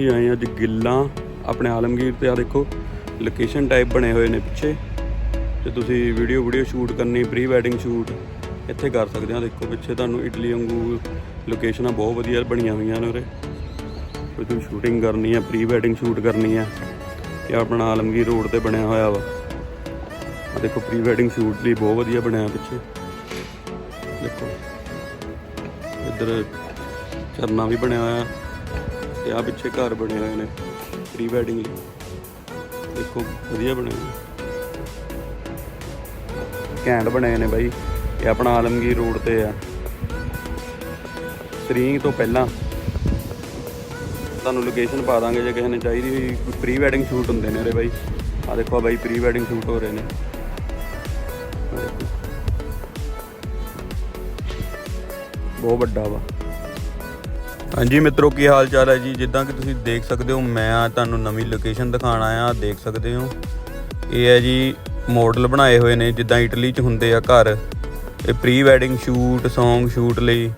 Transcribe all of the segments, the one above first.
ਇਹ ਆਏ ਅੱਜ ਗਿੱਲਾਂ ਆਪਣੇ ਆਲਮਗੀਰ ਤੇ। ਆ ਦੇਖੋ ਲੋਕੇਸ਼ਨ ਟਾਈਪ ਬਣੇ ਹੋਏ ਨੇ ਪਿੱਛੇ। ਤੇ ਤੁਸੀਂ ਵੀਡੀਓ ਵੀਡੀਓ ਸ਼ੂਟ ਕਰਨੀ ਪ੍ਰੀ ਵੈਡਿੰਗ ਸ਼ੂਟ ਇੱਥੇ ਕਰ ਸਕਦੇ ਆ ਦੇਖੋ, ਪਿੱਛੇ ਤੁਹਾਨੂੰ ਇਟਲੀ ਵਾਂਗੂ ਲੋਕੇਸ਼ਨਾਂ ਬਹੁਤ ਵਧੀਆ ਬਣੀਆਂ ਹੋਈਆਂ ਨੇ ਉਰੇ। ਕੋਈ ਤੁਸੀਂ ਸ਼ੂਟਿੰਗ ਕਰਨੀ ਹੈ ਪ੍ਰੀ ਵੈਡਿੰਗ ਸ਼ੂਟ ਕਰਨੀ ਹੈ ਇਹ ਆਪਣਾ ਆਲਮਗੀਰ ਰੋਡ ਤੇ ਬਣਿਆ ਹੋਇਆ ਵਾ। ਆ ਦੇਖੋ ਪ੍ਰੀ ਵੈਡਿੰਗ ਸ਼ੂਟ ਲਈ ਬਹੁਤ ਵਧੀਆ ਬਣਿਆ ਪਿੱਛੇ। ਦੇਖੋ, ਇੱਧਰ ਝਰਨਾ ਵੀ ਬਣਿਆ ਹੋਇਆ। ਤੇ ਆ ਪਿੱਛੇ ਘਰ ਬਣੇ ਹੋਏ ਨੇ, ਪ੍ਰੀ ਵੈਡਿੰਗ ਲਈ। ਦੇਖੋ, ਵਧੀਆ ਬਣੇ ਹੋਏ ਘੈਂਟ ਬਣੇ ਨੇ ਬਾਈ। ਇਹ ਆਪਣਾ ਆਲਮਗੀਰ ਰੋਡ ਤੇ ਆ। ਸਰੀਂਗ ਤੋਂ ਪਹਿਲਾਂ ਤੁਹਾਨੂੰ ਲੋਕੇਸ਼ਨ ਪਾ ਦਾਂਗੇ, ਜੇ ਕਿਸੇ ਨੇ ਚਾਹੀਦੀ ਹੋਈ ਪ੍ਰੀ ਵੈਡਿੰਗ ਸ਼ੂਟ ਹੁੰਦੇ ਨੇ ਉਰੇ ਬਾਈ। ਆ ਦੇਖੋ ਬਾਈ ਪ੍ਰੀ ਵੈਡਿੰਗ ਸ਼ੂਟ ਹੋ ਰਹੇ ਨੇ। ਬਹੁਤ ਵੱਡਾ ਵਾ। ਹਾਂਜੀ ਮਿੱਤਰੋ, ਕੀ ਹਾਲ ਚਾਲ ਹੈ ਜੀ? ਜਿੱਦਾਂ ਕਿ ਤੁਸੀਂ ਦੇਖ ਸਕਦੇ ਹੋ, ਮੈਂ ਆ ਤੁਹਾਨੂੰ ਨਵੀਂ ਲੋਕੇਸ਼ਨ ਦਿਖਾਣ ਆਇਆ ਦੇਖ ਸਕਦੇ ਹੋ। ਇਹ ਹੈ ਜੀ ਮਾਡਲ ਬਣਾਏ ਹੋਏ ਨੇ, ਜਿੱਦਾਂ ਇਟਲੀ 'ਚ ਹੁੰਦੇ ਆ ਘਰ। ਇਹ pre wedding shoot Song shoot ਲਈ।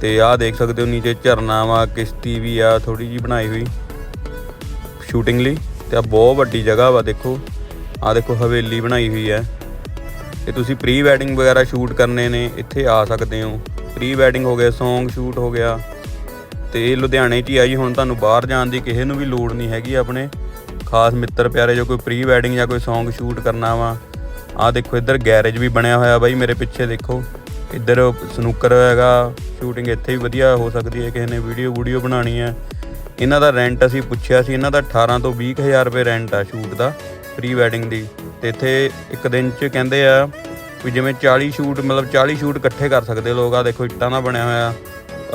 ਤੇ ਆਹ ਦੇਖ ਸਕਦੇ ਹੋ, ਨੀਚੇ ਝਰਨਾ ਵਾ, ਕਿਸ਼ਤੀ ਵੀ ਆ ਥੋੜੀ ਜੀ ਬਣਾਈ ਹੋਈ। ਸ਼ੂਟਿੰਗ ਲਈ। ਤੇ ਆ ਬਹੁਤ ਵੱਡੀ ਜਗ੍ਹਾ ਵਾ, ਦੇਖੋ। ਆ ਦੇਖੋ, ਹਵੇਲੀ ਬਣਾਈ ਹੋਈ ਹੈ। ਤੇ ਤੁਸੀਂ ਪ੍ਰੀ ਵੈਡਿੰਗ ਵਗੈਰਾ ਸ਼ੂਟ ਕਰਨੇ ਨੇ, ਇੱਥੇ ਆ ਸਕਦੇ ਹੋ। ਪ੍ਰੀ ਵੈਡਿੰਗ ਹੋ ਗਿਆ, Song ਸ਼ੂਟ ਹੋ ਗਿਆ। ਤੇ ਲੁਧਿਆਣੇ 'ਚ ਹੀ ਆ ਜੀ ਹੁਣ ਤੁਹਾਨੂੰ ਬਾਹਰ ਜਾਣ ਦੀ ਕਿਸੇ ਨੂੰ ਵੀ ਲੋੜ ਨਹੀਂ ਹੈਗੀ ਆਪਣੇ। ਖਾਸ ਮਿੱਤਰ ਪਿਆਰੇ, ਜੋ ਕੋਈ ਪ੍ਰੀ ਵੈਡਿੰਗ ਜਾਂ ਕੋਈ Song ਸ਼ੂਟ ਕਰਨਾ ਵਾ, ਆਹ ਦੇਖੋ, ਇੱਧਰ ਗੈਰੇਜ ਵੀ ਬਣਿਆ ਹੋਇਆ ਬਾਈ, ਮੇਰੇ ਪਿੱਛੇ ਦੇਖੋ। ਇੱਧਰ ਸਨੂਕਰ ਹੈਗਾ ਸ਼ੂਟਿੰਗ ਇੱਥੇ ਵੀ ਵਧੀਆ ਹੋ ਸਕਦੀ ਹੈ, ਕਿਸੇ ਨੇ ਵੀਡੀਓ ਵੀਡੀਓ ਬਣਾਉਣੀ ਹੈ। ਇਹਨਾਂ ਦਾ ਰੈਂਟ ਅਸੀਂ ਪੁੱਛਿਆ ਸੀ, ਇਹਨਾਂ ਦਾ 18 ਤੋਂ 20000 ਰੁਪਏ ਰੈਂਟ ਆ ਸ਼ੂਟ ਦਾ ਪ੍ਰੀ ਵੈਡਿੰਗ ਦੀ। ਤੇ ਇੱਥੇ ਇੱਕ ਦਿਨ 'ਚ ਕਹਿੰਦੇ ਆ ਵੀ ਜਿਵੇਂ 40 ਸ਼ੂਟ ਮਤਲਬ 40 ਸ਼ੂਟ ਇਕੱਠੇ ਕਰ ਸਕਦੇ ਲੋਕ ਆ ਦੇਖੋ, ਇੱਟਾਂ ਦਾ ਬਣਿਆ ਹੋਇਆ।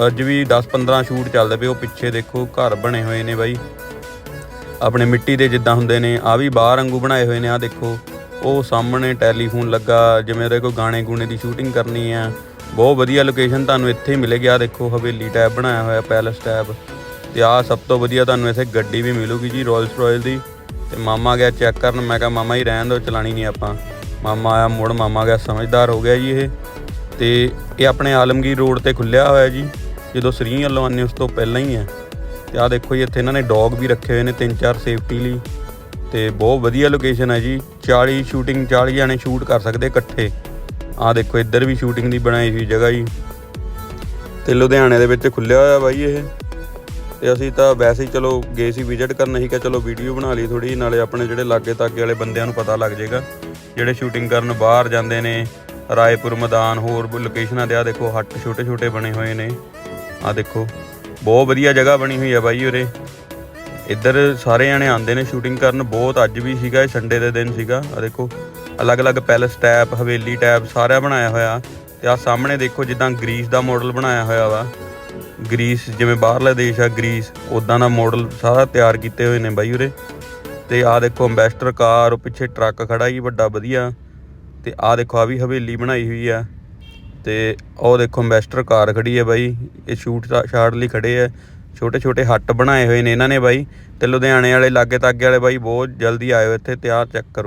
ਅੱਜ ਵੀ 10-15 ਸ਼ੂਟ ਚੱਲਦੇ ਪਏ, ਉਹ ਪਿੱਛੇ ਦੇਖੋ ਘਰ ਬਣੇ ਹੋਏ ਨੇ ਬਾਈ। ਆਪਣੇ ਮਿੱਟੀ ਦੇ ਜਿੱਦਾਂ ਹੁੰਦੇ ਨੇ ਆ ਵੀ ਬਾਹਰ ਵਾਂਗੂ ਬਣਾਏ ਹੋਏ ਨੇ ਆ ਦੇਖੋ। ਉਹ ਸਾਹਮਣੇ ਟੈਲੀਫੋਨ ਲੱਗਾ, ਜਿਵੇਂ ਉਹਦੇ ਕੋਈ ਗਾਣੇ ਗੂਣੇ ਦੀ ਸ਼ੂਟਿੰਗ ਕਰਨੀ ਆ। ਬਹੁਤ ਵਧੀਆ ਲੋਕੇਸ਼ਨ ਤੁਹਾਨੂੰ ਇੱਥੇ ਹੀ ਮਿਲੇਗੀ ਆ ਦੇਖੋ ਹਵੇਲੀ ਟੈਬ ਬਣਾਇਆ ਹੋਇਆ ਪੈਲਸ ਟੈਬ ਤੇ ਆ ਸਭ ਤੋਂ ਵਧੀਆ ਤੁਹਾਨੂੰ ਇੱਥੇ ਗੱਡੀ ਵੀ ਮਿਲੂਗੀ ਜੀ ਰੋਇਲਸ ਰੋਇਲ ਦੀ। ਤੇ ਮਾਮਾ ਗਿਆ ਚੈੱਕ ਕਰਨ, ਮੈਂ ਕਿਹਾ, ਮਾਮਾ ਹੀ ਰਹਿਣ ਦਿਓ, ਚਲਾਣੀ ਨਹੀਂ ਆਪਾਂ। ਮਾਮਾ ਆਇਆ ਮੁੜ, ਮਾਮਾ ਗਿਆ, ਸਮਝਦਾਰ ਹੋ ਗਿਆ ਜੀ ਇਹ। ਤੇ ਇਹ ਆਪਣੇ ਆਲਮਗੀਰ ਰੋਡ ਤੇ ਖੁੱਲਿਆ ਹੋਇਆ ਜੀ। ਜਦੋਂ ਸਰੀ ਵੱਲੋਂ ਆਉਂਦੇ ਉਸ ਤੋਂ ਪਹਿਲਾਂ ਹੀ ਹੈ। ਤੇ ਆ ਦੇਖੋ ਜੀ, ਇੱਥੇ ਇਹਨਾਂ ਨੇ ਡੌਗ ਵੀ ਰੱਖੇ ਹੋਏ ਨੇ, ਤਿੰਨ ਚਾਰ ਸੇਫਟੀ ਲਈ। ਤੇ ਬਹੁਤ ਵਧੀਆ ਲੋਕੇਸ਼ਨ ਹੈ ਜੀ। 40 ਸ਼ੂਟਿੰਗ 40 ਜਾਣੇ ਸ਼ੂਟ ਕਰ ਸਕਦੇ ਇਕੱਠੇ। ਆ ਦੇਖੋ, ਇੱਧਰ ਵੀ ਸ਼ੂਟਿੰਗ ਦੀ ਬਣਾਈ ਹੋਈ ਜਗ੍ਹਾ ਜੀ। ਤੇ ਲੁਧਿਆਣੇ ਦੇ ਵਿੱਚ ਖੁੱਲਿਆ ਹੋਇਆ ਬਾਈ ਇਹ। ਤੇ ਅਸੀਂ ਤਾਂ ਵੈਸੇ ਹੀ ਚਲੋ ਗਏ ਸੀ ਵਿਜ਼ਿਟ ਕਰਨ, ਅਸੀਂ ਕਿਹਾ ਚਲੋ ਵੀਡੀਓ ਬਣਾ ਲਈ ਥੋੜੀ ਨਾਲੇ ਆਪਣੇ ਜਿਹੜੇ ਲਾਗੇ ਤਾਗੇ ਵਾਲੇ ਬੰਦਿਆਂ ਨੂੰ ਪਤਾ ਲੱਗ ਜਾਏਗਾ। ਜਿਹੜੇ ਸ਼ੂਟਿੰਗ ਕਰਨ ਬਾਹਰ ਜਾਂਦੇ ਨੇ, ਰਾਏਪੁਰ ਮੈਦਾਨ, ਹੋਰ ਲੋਕੇਸ਼ਨਾਂ ਤੇ ਆ ਦੇਖੋ, ਹੱਟ ਛੋਟੇ ਛੋਟੇ ਬਣੇ ਹੋਏ ਨੇ। ਆ ਦੇਖੋ, ਬਹੁਤ ਵਧੀਆ ਜਗ੍ਹਾ ਬਣੀ ਹੋਈ ਆ ਬਾਈ ਉਰੇ। ਇੱਧਰ ਸਾਰੇ ਜਣੇ ਆਉਂਦੇ ਨੇ ਸ਼ੂਟਿੰਗ ਕਰਨ, ਬਹੁਤ ਅੱਜ ਵੀ ਸੀਗਾ, ਇਹ ਸੰਡੇ ਦੇ ਦਿਨ ਸੀਗਾ। ਆ ਦੇਖੋ, ਅਲੱਗ-ਅਲੱਗ ਪੈਲਸ ਟੈਪ ਹਵੇਲੀ ਟੈਪ ਸਾਰਾ ਬਣਾਇਆ ਹੋਇਆ। ਤੇ ਆ ਸਾਹਮਣੇ ਦੇਖੋ, ਜਿੱਦਾਂ ਗ੍ਰੀਸ ਦਾ ਮਾਡਲ ਬਣਾਇਆ ਹੋਇਆ ਵਾ। ਗ੍ਰੀਸ ਜਿਵੇਂ ਬਾਹਰਲਾ ਦੇਸ਼ ਆ ਗ੍ਰੀਸ ਉਦਾਂ ਦਾ ਮਾਡਲ ਸਾਰਾ ਤਿਆਰ ਕੀਤੇ ਹੋਏ ਨੇ ਬਾਈ ਉਰੇ। ਤੇ ਆ ਦੇਖੋ ਅੰਬੈਸਟਰ ਕਾਰ ਪਿੱਛੇ ਟਰੱਕ ਖੜਾ ਹੀ ਵੱਡਾ ਵਧੀਆ। ਤੇ ਆ ਦੇਖੋ ਆ ਵੀ ਹਵੇਲੀ ਬਣਾਈ ਹੋਈ ਆ। ਤੇ ਉਹ ਦੇਖੋ ਅੰਬੈਸਟਰ ਕਾਰ ਖੜੀ ਹੈ ਬਾਈ, ਇਹ ਸ਼ੂਟ ਸ਼ਾਟ ਲਈ ਖੜੇ ਹੈ। ਛੋਟੇ ਛੋਟੇ ਹੱਟ ਬਣਾਏ ਹੋਏ ਨੇ ਇਹਨਾਂ ਨੇ ਬਾਈ ਤੇ ਲੁਧਿਆਣੇ ਵਾਲੇ ਲਾਗੇ ਤਾਗੇ ਵਾਲੇ ਬਾਈ ਬਹੁਤ ਜਲਦੀ ਆਇਓ ਇੱਥੇ, ਤਿਆਰ ਆਹ ਚੈੱਕ ਕਰੋ।